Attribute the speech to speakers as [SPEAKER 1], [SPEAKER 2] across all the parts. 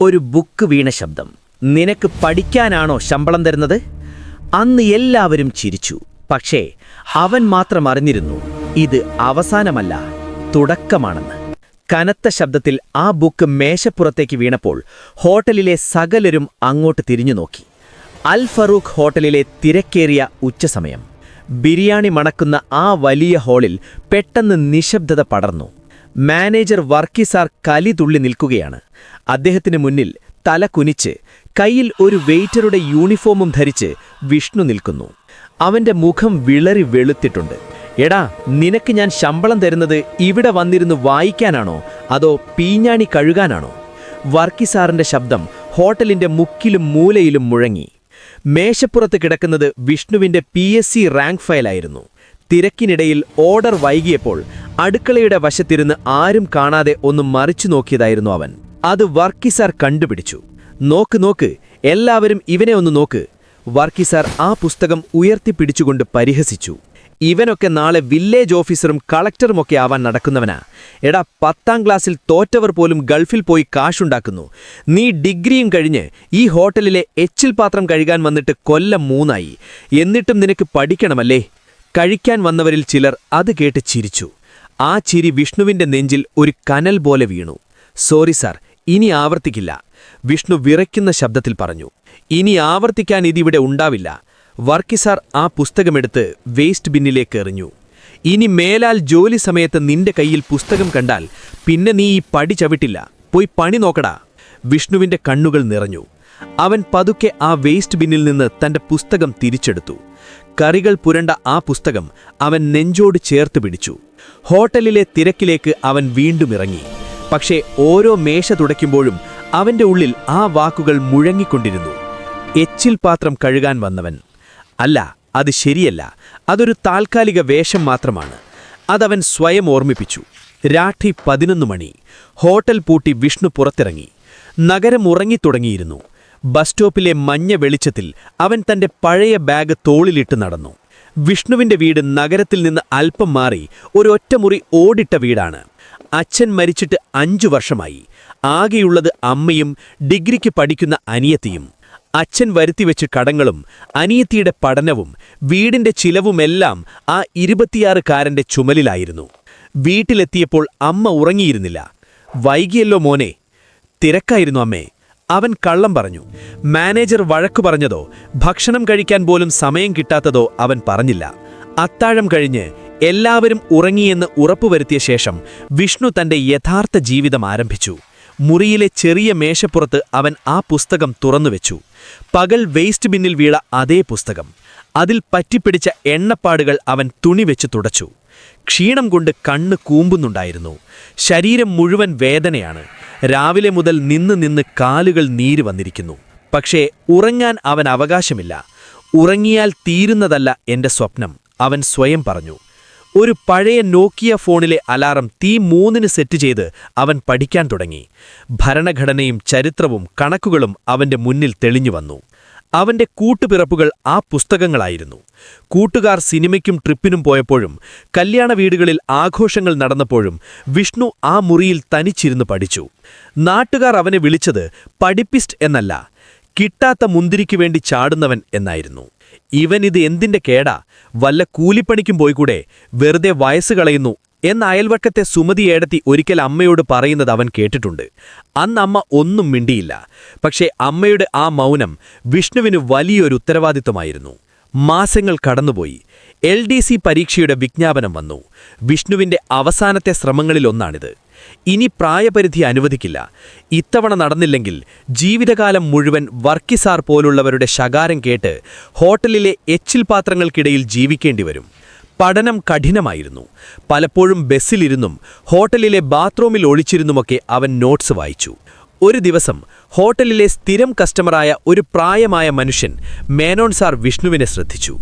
[SPEAKER 1] ഒരു ബുക്ക് വീണ ശബ്ദം. നിനക്ക് പഠിക്കാനാണോ ശമ്പളം തരുന്നത്? അന്ന് എല്ലാവരും ചിരിച്ചു. പക്ഷേ അവൻ മാത്രം അറിഞ്ഞിരുന്നു ഇത് അവസാനമല്ല തുടക്കമാണെന്ന്. കനത്ത ശബ്ദത്തിൽ ആ ബുക്ക് മേശപ്പുറത്തേക്ക് വീണപ്പോൾ ഹോട്ടലിലെ സകലരും അങ്ങോട്ട് തിരിഞ്ഞു നോക്കി. അൽ ഫറൂഖ് ഹോട്ടലിലെ തിരക്കേറിയ ഉച്ചസമയം ബിരിയാണി മണക്കുന്ന ആ വലിയ ഹാളിൽ പെട്ടെന്ന് നിശബ്ദത പടർന്നു. മാനേജർ വർക്കിസാർ കലി തുള്ളി നിൽക്കുകയാണ്. അദ്ദേഹത്തിന് മുന്നിൽ തല കുനിച്ച് കയ്യിൽ ഒരു വെയിറ്ററുടെ യൂണിഫോമും ധരിച്ച് വിഷ്ണു നിൽക്കുന്നു. അവന്റെ മുഖം വിളറി വെളുത്തിട്ടുണ്ട്. എടാ നിനക്ക് ഞാൻ ശമ്പളം തരുന്നത് ഇവിടെ വന്നിരുന്ന് വായിക്കാനാണോ? അതോ പീഞ്ഞാണി കഴുകാനാണോ? വർക്കിസാറിന്റെ ശബ്ദം ഹോട്ടലിന്റെ മുക്കിലും മൂലയിലും മുഴങ്ങി. മേശപ്പുറത്ത് കിടക്കുന്നത് വിഷ്ണുവിന്റെ പി എസ് സി റാങ്ക് ഫയലായിരുന്നു. തിരക്കിനിടയിൽ ഓർഡർ വൈകിയപ്പോൾ അടുക്കളയുടെ വശത്തിരുന്ന് ആരും കാണാതെ ഒന്ന് മറിച്ചു നോക്കിയതായിരുന്നു അവൻ. അത് വർക്കിസാർ കണ്ടുപിടിച്ചു. നോക്ക് നോക്ക് എല്ലാവരും ഇവനെ ഒന്ന് നോക്ക്. വർക്കിസാർ ആ പുസ്തകം ഉയർത്തിപ്പിടിച്ചുകൊണ്ട് പരിഹസിച്ചു. ഇവനൊക്കെ നാളെ വില്ലേജ് ഓഫീസറും കളക്ടറുമൊക്കെ ആവാൻ നടക്കുന്നവനാ. എടാ പത്താം ക്ലാസ്സിൽ തോറ്റവർ പോലും ഗൾഫിൽ പോയി കാശുണ്ടാക്കുന്നു. നീ ഡിഗ്രിയും കഴിഞ്ഞ് ഈ ഹോട്ടലിലെ എച്ചിൽ പാത്രം കഴുകാൻ വന്നിട്ട് കൊല്ലം മൂന്നായി. എന്നിട്ടും നിനക്ക് പഠിക്കണമല്ലേ? കഴിക്കാൻ വന്നവരിൽ ചിലർ അത് കേട്ട് ചിരിച്ചു. ആ ചിരി വിഷ്ണുവിന്റെ നെഞ്ചിൽ ഒരു കനൽ പോലെ വീണു. സോറി സാർ ഇനി ആവർത്തിക്കില്ല വിഷ്ണു വിറയ്ക്കുന്ന ശബ്ദത്തിൽ പറഞ്ഞു. ഇനി ആവർത്തിക്കാൻ ഇതിവിടെ ഉണ്ടാവില്ല. വർക്കിസാർ ആ പുസ്തകമെടുത്ത് വേസ്റ്റ് ബിന്നിലേക്ക് എറിഞ്ഞു. ഇനി മേലാൽ ജോലി സമയത്ത് നിന്റെ കയ്യിൽ പുസ്തകം കണ്ടാൽ പിന്നെ നീ ഈ പടി ചവിട്ടില്ല. പോയി പണി നോക്കടാ. വിഷ്ണുവിന്റെ കണ്ണുകൾ നിറഞ്ഞു. അവൻ പതുക്കെ ആ വേസ്റ്റ് ബിന്നിൽ നിന്ന് തന്റെ പുസ്തകം തിരിച്ചെടുത്തു. കറികൾ പുരണ്ട ആ പുസ്തകം അവൻ നെഞ്ചോട് ചേർത്ത് പിടിച്ചു. ഹോട്ടലിലെ തിരക്കിലേക്ക് അവൻ വീണ്ടും ഇറങ്ങി. പക്ഷേ ഓരോ മേശ തുടയ്ക്കുമ്പോഴും അവന്റെ ഉള്ളിൽ ആ വാക്കുകൾ മുഴങ്ങിക്കൊണ്ടിരുന്നു. എച്ചിൽ പാത്രം കഴുകാൻ വന്നവൻ അല്ല അത് ശരിയല്ല. അതൊരു താൽക്കാലിക വേഷം മാത്രമാണ്. അതവൻ സ്വയം ഓർമ്മിപ്പിച്ചു. രാത്രി പതിനൊന്ന് മണി. ഹോട്ടൽ പൂട്ടി വിഷ്ണു പുറത്തിറങ്ങി. നഗരം ഉറങ്ങിത്തുടങ്ങിയിരുന്നു. ബസ് സ്റ്റോപ്പിലെ മഞ്ഞ വെളിച്ചത്തിൽ അവൻ തന്റെ പഴയ ബാഗ് തോളിലിട്ട് നടന്നു. വിഷ്ണുവിന്റെ വീട് നഗരത്തിൽ നിന്ന് അല്പം മാറി ഒരു ഒറ്റമുറി ഓടിട്ട വീടാണ്. അച്ഛൻ മരിച്ചിട്ട് അഞ്ചു വർഷമായി. ആകെയുള്ളത് അമ്മയും ഡിഗ്രിക്ക് പഠിക്കുന്ന അനിയത്തിയും. അച്ഛൻ വരുത്തിവെച്ച് കടങ്ങളും അനിയത്തിയുടെ പഠനവും വീടിന്റെ ചിലവുമെല്ലാം ആ ഇരുപത്തിയാറുകാരന്റെ ചുമലിലായിരുന്നു. വീട്ടിലെത്തിയപ്പോൾ അമ്മ ഉറങ്ങിയിരുന്നില്ല. വൈകിയല്ലോ മോനെ തിരക്കായിരുന്നു അമ്മേ. അവൻ കള്ളം പറഞ്ഞു. മാനേജർ വഴക്കു പറഞ്ഞതോ ഭക്ഷണം കഴിക്കാൻ പോലും സമയം കിട്ടാത്തതോ അവൻ പറഞ്ഞില്ല. അത്താഴം കഴിഞ്ഞ് എല്ലാവരും ഉറങ്ങിയെന്ന് ഉറപ്പുവരുത്തിയ ശേഷം വിഷ്ണു തന്റെ യഥാർത്ഥ ജീവിതം ആരംഭിച്ചു. മുറിയിലെ ചെറിയ മേശപ്പുറത്ത് അവൻ ആ പുസ്തകം തുറന്നുവെച്ചു. പകൽ വേസ്റ്റ് ബിന്നിൽ വീള അതേ പുസ്തകം. അതിൽ പറ്റിപ്പിടിച്ച എണ്ണപ്പാടുകൾ അവൻ തുണിവെച്ച് തുടച്ചു. ക്ഷീണം കൊണ്ട് കണ്ണ് കൂമ്പുന്നുണ്ടായിരുന്നു. ശരീരം മുഴുവൻ വേദനയാണ്. രാവിലെ മുതൽ നിന്ന് നിന്ന് കാലുകൾ നീര് വന്നിരിക്കുന്നു. പക്ഷേ ഉറങ്ങാൻ അവൻ അവകാശമില്ല. ഉറങ്ങിയാൽ തീരുന്നതല്ല എന്റെ സ്വപ്നം അവൻ സ്വയം പറഞ്ഞു. ഒരു പഴയ നോക്കിയ ഫോണിലെ അലാറം തീ മൂന്നിന് സെറ്റ് ചെയ്ത് അവൻ പഠിക്കാൻ തുടങ്ങി. ഭരണഘടനയും ചരിത്രവും കണക്കുകളും അവന്റെ മുന്നിൽ തെളിഞ്ഞു വന്നു. അവന്റെ കൂട്ടുപിറപ്പുകൾ ആ പുസ്തകങ്ങളായിരുന്നു. കൂട്ടുകാർ സിനിമയ്ക്കും ട്രിപ്പിനും പോയപ്പോഴും കല്യാണ വീടുകളിൽ ആഘോഷങ്ങൾ നടന്നപ്പോഴും വിഷ്ണു ആ മുറിയിൽ തനിച്ചിരുന്ന് പഠിച്ചു. നാട്ടുകാർ അവനെ വിളിച്ചത് പഠിപ്പിസ്റ്റ് എന്നല്ല കിട്ടാത്ത മുന്തിരിക്കു വേണ്ടി ചാടുന്നവൻ എന്നായിരുന്നു. ഇവനിത് എന്തിന്റെ കേടാ? വല്ല കൂലിപ്പണിക്കും പോയിക്കൂടെ? വെറുതെ വയസ്സ് കളയുന്നു എന്ന അയൽവക്കത്തെ സുമതി സുമതിയേടത്തി ഒരിക്കൽ അമ്മയോട് പറയുന്നത് അവൻ കേട്ടിട്ടുണ്ട്. അന്ന് അമ്മ ഒന്നും മിണ്ടിയില്ല. പക്ഷേ അമ്മയുടെ ആ മൗനം വിഷ്ണുവിന് വലിയൊരു ഉത്തരവാദിത്വമായിരുന്നു. മാസങ്ങൾ കടന്നുപോയി. എൽ പരീക്ഷയുടെ വിജ്ഞാപനം വന്നു. വിഷ്ണുവിന്റെ അവസാനത്തെ ശ്രമങ്ങളിലൊന്നാണിത് ഇനി പ്രായപരിധി അനുവദിക്കില്ല. ഇത്തവണ നടന്നില്ലെങ്കിൽ ജീവിതകാലം മുഴുവൻ വർക്കിസാർ പോലുള്ളവരുടെ ശകാരം കേട്ട് ഹോട്ടലിലെ എച്ചിൽ പാത്രങ്ങൾക്കിടയിൽ ജീവിക്കേണ്ടി വരും പഠനം കഠിനമായിരുന്നു. പലപ്പോഴും ബസ്സിലിരുന്നും ഹോട്ടലിലെ ബാത്റൂമിൽ ഒളിച്ചിരുന്നുമൊക്കെ അവൻ നോട്ട്സ് വായിച്ചു. ഒരു ദിവസം ഹോട്ടലിലെ സ്ഥിരം കസ്റ്റമറായ ഒരു പ്രായമായ മനുഷ്യൻ മേനോൻ സാർ വിഷ്ണുവിനെ ശ്രദ്ധിച്ചു.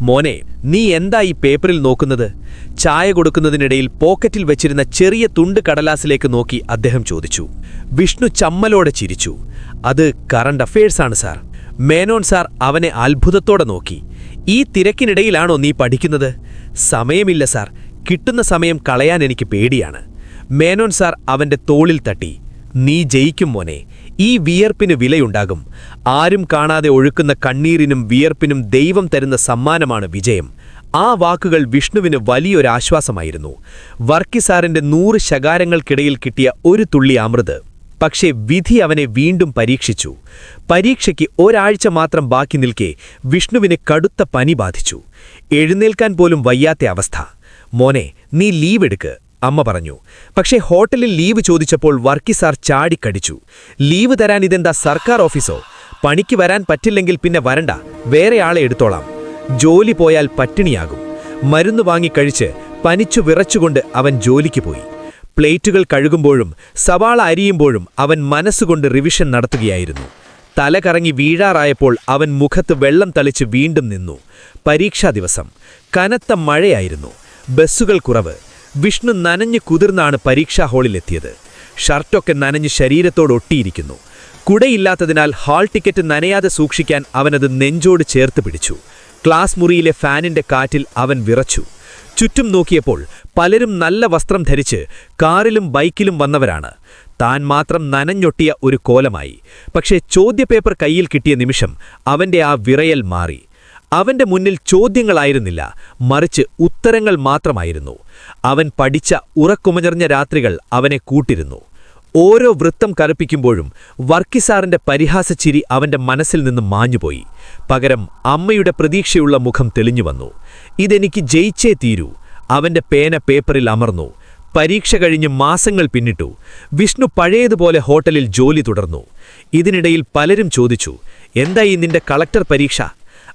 [SPEAKER 1] മോനെ നീ എന്താ ഈ പേപ്പറിൽ നോക്കുന്നത്? ചായ കൊടുക്കുന്നതിനിടയിൽ പോക്കറ്റിൽ വെച്ചിരുന്ന ചെറിയ തുണ്ട് കടലാസിലേക്ക് നോക്കി അദ്ദേഹം ചോദിച്ചു. വിഷ്ണു ചമ്മലോടെ ചിരിച്ചു. അത് കറണ്ട് അഫയേഴ്സാണ് സാർ. മേനോൻ സാർ അവനെ അത്ഭുതത്തോടെ നോക്കി. ഈ തിരക്കിനിടയിലാണോ നീ പഠിക്കുന്നത്? സമയമില്ല സാർ. കിട്ടുന്ന സമയം കളയാൻ എനിക്ക് പേടിയാണ്. മേനോൻ സാർ അവന്റെ തോളിൽ തട്ടി. നീ ജയിക്കും മോനെ.
[SPEAKER 2] ഈ വിയർപ്പിന് വിലയുണ്ടാകും. ആരും കാണാതെ ഒഴുക്കുന്ന കണ്ണീരിനും വിയർപ്പിനും ദൈവം തരുന്ന സമ്മാനമാണ് വിജയം. ആ വാക്കുകൾ വിഷ്ണുവിന് വലിയൊരാശ്വാസമായിരുന്നു. വർക്കിസാറിന്റെ നൂറ് ശകാരങ്ങൾക്കിടയിൽ കിട്ടിയ ഒരു തുള്ളി അമൃത്. പക്ഷേ വിധി അവനെ വീണ്ടും പരീക്ഷിച്ചു. പരീക്ഷയ്ക്ക് ഒരാഴ്ച മാത്രം ബാക്കി നിൽക്കെ വിഷ്ണുവിനെ കടുത്ത പനി ബാധിച്ചു. എഴുന്നേൽക്കാൻ പോലും വയ്യാത്ത അവസ്ഥ. മോനെ നീ ലീവ് എടുക്ക് അമ്മ പറഞ്ഞു. പക്ഷേ ഹോട്ടലിൽ ലീവ് ചോദിച്ചപ്പോൾ വർക്കി വർക്കിസാർ ചാടിക്കടിച്ചു. ലീവ് തരാൻ ഇതെന്താ സർക്കാർ ഓഫീസോ? പണിക്ക് വരാൻ പറ്റില്ലെങ്കിൽ പിന്നെ വരണ്ട വേറെ ആളെ എടുത്തോളാം. ജോലി പോയാൽ പട്ടിണിയാകും. മരുന്ന് വാങ്ങിക്കഴിച്ച് പനിച്ചു വിറച്ചുകൊണ്ട് അവൻ ജോലിക്ക് പോയി. പ്ലേറ്റുകൾ കഴുകുമ്പോഴും സവാള അരിയുമ്പോഴും അവൻ മനസ്സുകൊണ്ട് റിവിഷൻ നടത്തുകയായിരുന്നു. തല കറങ്ങി വീഴാറായപ്പോൾ അവൻ മുഖത്ത് വെള്ളം തളിച്ച് വീണ്ടും നിന്നു. പരീക്ഷാ ദിവസം. കനത്ത മഴയായിരുന്നു. ബസ്സുകൾ കുറവ്. വിഷ്ണു നനഞ്ഞു കുതിർന്നാണ് പരീക്ഷാ ഹാളിലെത്തിയത്. ഷർട്ടൊക്കെ നനഞ്ഞ് ശരീരത്തോട് ഒട്ടിയിരിക്കുന്നു. കുടയില്ലാത്തതിനാൽ ഹാൾ ടിക്കറ്റ് നനയാതെ സൂക്ഷിക്കാൻ അവനത് നെഞ്ചോട് ചേർത്ത് പിടിച്ചു. ക്ലാസ് മുറിയിലെ ഫാനിന്റെ കാറ്റിൽ അവൻ വിറച്ചു. ചുറ്റും നോക്കിയപ്പോൾ പലരും നല്ല വസ്ത്രം ധരിച്ച് കാറിലും ബൈക്കിലും വന്നവരാണ്. താൻ മാത്രം നനഞ്ഞൊട്ടിയ ഒരു കോലമായി. പക്ഷേ ചോദ്യപേപ്പർ കയ്യിൽ കിട്ടിയ നിമിഷം അവന്റെ ആ വിറയൽ മാറി. അവന്റെ മുന്നിൽ ചോദ്യങ്ങളായിരുന്നില്ല മറിച്ച് ഉത്തരങ്ങൾ മാത്രമായിരുന്നു. അവൻ പഠിച്ച ഉറക്കുമഞ്ഞറിഞ്ഞ രാത്രികൾ അവനെ കൂട്ടിരുന്നു. ഓരോ വൃത്തം കറുപ്പിക്കുമ്പോഴും വർക്കിസാറിന്റെ പരിഹാസച്ചിരി അവന്റെ മനസ്സിൽ നിന്ന് മാഞ്ഞുപോയി. പകരം അമ്മയുടെ പ്രതീക്ഷയുള്ള മുഖം തെളിഞ്ഞു വന്നു ഇതെനിക്ക് ജയിച്ചേ തീരൂ. അവന്റെ പേന പേപ്പറിൽ അമർന്നു. പരീക്ഷ കഴിഞ്ഞ് മാസങ്ങൾ പിന്നിട്ടു. വിഷ്ണു പഴയതുപോലെ ഹോട്ടലിൽ ജോലി തുടർന്നു. ഇതിനിടയിൽ പലരും ചോദിച്ചു എന്തായി നിന്റെ കളക്ടർ പരീക്ഷ?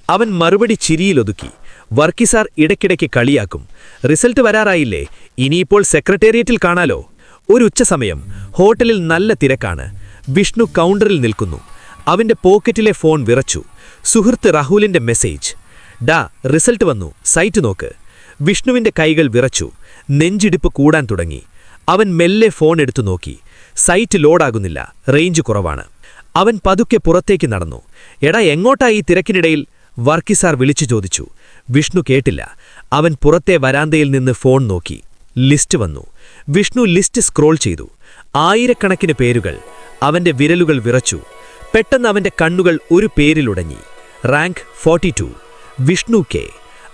[SPEAKER 2] അവൻ മറുപടി ചിരിയിലൊതുക്കി വർക്കിസാർ ഇടയ്ക്കിടയ്ക്ക് കളിയാക്കും. റിസൾട്ട് വരാറായില്ലേ? ഇനിയിപ്പോൾ സെക്രട്ടേറിയറ്റിൽ കാണാലോ? ഒരു ഉച്ചസമയം ഹോട്ടലിൽ നല്ല തിരക്കാണ്. വിഷ്ണു കൗണ്ടറിൽ നിൽക്കുന്നു. അവന്റെ പോക്കറ്റിലെ ഫോൺ വിറച്ചു. സുഹൃത്ത് രാഹുലിന്റെ മെസ്സേജ്. ഡാ റിസൾട്ട് വന്നു. സൈറ്റ് നോക്ക്. വിഷ്ണുവിന്റെ കൈകൾ വിറച്ചു. നെഞ്ചിടിപ്പ് കൂടാൻ തുടങ്ങി. അവൻ മെല്ലെ ഫോൺ എടുത്തു നോക്കി. സൈറ്റ് ലോഡാകുന്നില്ല. റേഞ്ച് കുറവാണ്. അവൻ പതുക്കെ പുറത്തേക്ക് നടന്നു. എടാ എങ്ങോട്ടാ ഈ തിരക്കിനിടയിൽ? വർക്കിസാർ വിളിച്ചു ചോദിച്ചു. വിഷ്ണു കേട്ടില്ല. അവൻ പുറത്തെ വരാന്തയിൽ നിന്ന് ഫോൺ നോക്കി. ലിസ്റ്റ് വന്നു. വിഷ്ണു ലിസ്റ്റ് സ്ക്രോൾ ചെയ്തു. ആയിരക്കണക്കിന് പേരുകൾ. അവന്റെ വിരലുകൾ വിറച്ചു. പെട്ടെന്ന് അവന്റെ കണ്ണുകൾ ഒരു പേരിലുടങ്ങി. Rank forty two. Vishnu K.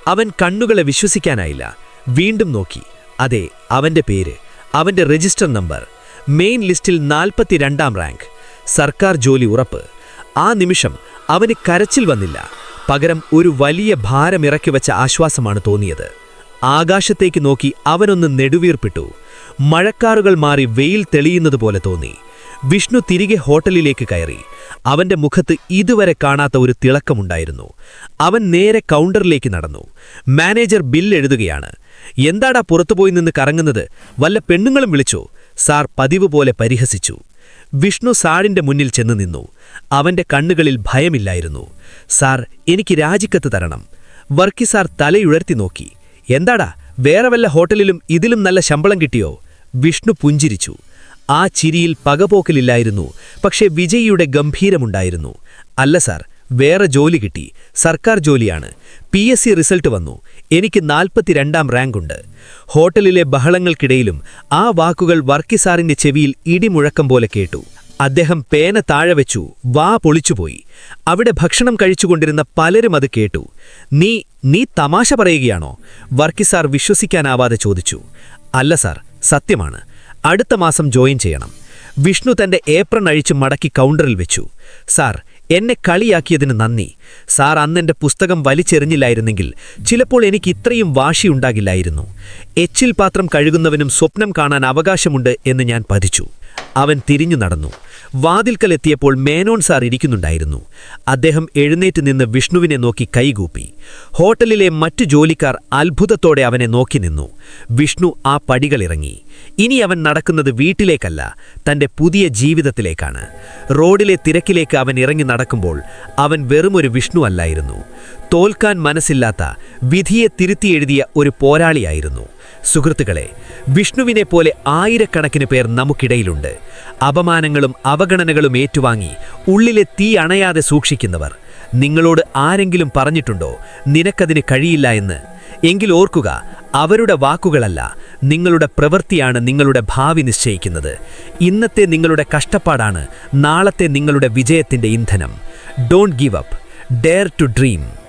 [SPEAKER 2] അവൻ കണ്ണുകളെ വിശ്വസിക്കാനായില്ല. വീണ്ടും നോക്കി. അതെ അവന്റെ പേര്. അവന്റെ രജിസ്റ്റർ നമ്പർ. മെയിൻ ലിസ്റ്റിൽ നാൽപ്പത്തിരണ്ടാം റാങ്ക്. സർക്കാർ ജോലി ഉറപ്പ്. ആ നിമിഷം അവന് കരച്ചിൽ വന്നില്ല. പകരം ഒരു വലിയ ഭാരമിറക്കി വച്ച ആശ്വാസമാണ് തോന്നിയത്. ആകാശത്തേക്ക് നോക്കി അവനൊന്ന് നെടുവീർപ്പിട്ടു. മഴക്കാറുകൾ മാറി വെയിൽ തെളിയുന്നത് പോലെ തോന്നി. വിഷ്ണു തിരികെ ഹോട്ടലിലേക്ക് കയറി. അവന്റെ മുഖത്ത് ഇതുവരെ കാണാത്ത ഒരു തിളക്കമുണ്ടായിരുന്നു. അവൻ നേരെ കൗണ്ടറിലേക്ക് നടന്നു. മാനേജർ ബിൽ എഴുതുകയാണ്. എന്താടാ പുറത്തുപോയി നിന്ന് കറങ്ങുന്നത്? വല്ല പെണ്ണുങ്ങളും വിളിച്ചോ? സാർ പതിവ് പോലെ പരിഹസിച്ചു. വിഷ്ണു സാറിന്റെ മുന്നിൽ ചെന്ന് നിന്നു. അവന്റെ കണ്ണുകളിൽ ഭയമില്ലായിരുന്നു. സാർ എനിക്ക് രാജിക്കത്ത് തരണം. വർക്കി സാർ തലയുയർത്തി നോക്കി. എന്താടാ വേറെ വല്ല ഹോട്ടലിലും ഇതിലും നല്ല ശമ്പളം കിട്ടിയോ? വിഷ്ണു പുഞ്ചിരിച്ചു. ആ ചിരിയിൽ പകപോക്കലില്ലായിരുന്നു പക്ഷേ വിജയിയുടെ ഗംഭീരമുണ്ടായിരുന്നു. അല്ല സാർ വേറെ ജോലി കിട്ടി. സർക്കാർ ജോലിയാണ്. പി എസ് സി റിസൾട്ട് വന്നു. എനിക്ക് നാൽപ്പത്തിരണ്ടാം റാങ്കുണ്ട് ഹോട്ടലിലെ ബഹളങ്ങൾക്കിടയിലും ആ വാക്കുകൾ വർക്കിസാറിന്റെ ചെവിയിൽ ഇടിമുഴക്കം പോലെ കേട്ടു. അദ്ദേഹം പേന താഴെ വെച്ചു വാ പൊളിച്ചുപോയി. അവിടെ ഭക്ഷണം കഴിച്ചുകൊണ്ടിരുന്ന പലരും അത് കേട്ടു. നീ നീ തമാശ പറയുകയാണോ? വർക്കിസാർ വിശ്വസിക്കാനാവാതെ ചോദിച്ചു. അല്ല സാർ സത്യമാണ്. അടുത്ത മാസം ജോയിൻ ചെയ്യണം. വിഷ്ണു തന്റെ ഏപ്രൺ അഴിച്ച് മടക്കി കൗണ്ടറിൽ വെച്ചു. സാർ എന്നെ കളിയാക്കിയതിന് നന്ദി. സാർ അന്നെന്റെ പുസ്തകം വലിച്ചെറിഞ്ഞില്ലായിരുന്നെങ്കിൽ ചിലപ്പോൾ എനിക്ക് ഇത്രയും വാശിയുണ്ടാകില്ലായിരുന്നു എച്ചിൽ പാത്രം കഴുകുന്നവനും സ്വപ്നം കാണാൻ അവകാശമുണ്ട് എന്ന് ഞാൻ പതിച്ചു. അവൻ തിരിഞ്ഞു നടന്നു. വാതിൽക്കലെത്തിയപ്പോൾ മേനോൻ സാർ ഇരിക്കുന്നുണ്ടായിരുന്നു. അദ്ദേഹം എഴുന്നേറ്റ് നിന്ന് വിഷ്ണുവിനെ നോക്കി കൈകൂപ്പി. ഹോട്ടലിലെ മറ്റു ജോലിക്കാർ അത്ഭുതത്തോടെ അവനെ നോക്കി നിന്നു. വിഷ്ണു ആ പടികളിറങ്ങി. ഇനി അവൻ നടക്കുന്നത് വീട്ടിലേക്കല്ല തന്റെ പുതിയ ജീവിതത്തിലേക്കാണ്. റോഡിലെ തിരക്കിലേക്ക് അവൻ ഇറങ്ങി നടക്കുമ്പോൾ അവൻ വെറുമൊരു വിഷ്ണു അല്ലായിരുന്നു. തോൽക്കാൻ മനസ്സില്ലാത്ത വിധിയെ തിരുത്തിയെഴുതിയ ഒരു പോരാളിയായിരുന്നു. സുഹൃത്തുക്കളെ വിഷ്ണുവിനെ പോലെ ആയിരക്കണക്കിന് പേർ നമുക്കിടയിലുണ്ട്. അപമാനങ്ങളും അവഗണനകളും ഏറ്റുവാങ്ങി ഉള്ളിലെ തീ അണയാതെ സൂക്ഷിക്കുന്നവർ. നിങ്ങളോട് ആരെങ്കിലും പറഞ്ഞിട്ടുണ്ടോ? നിനക്കതിന് കഴിയില്ല എന്ന്. എങ്കിൽ ഓർക്കുക അവരുടെ വാക്കുകളല്ല നിങ്ങളുടെ പ്രവൃത്തിയാണ് നിങ്ങളുടെ ഭാവി നിശ്ചയിക്കുന്നത്. ഇന്നത്തെ നിങ്ങളുടെ കഷ്ടപ്പാടാണ് നാളത്തെ നിങ്ങളുടെ വിജയത്തിന്റെ ഇന്ധനം. Don't give up dare to dream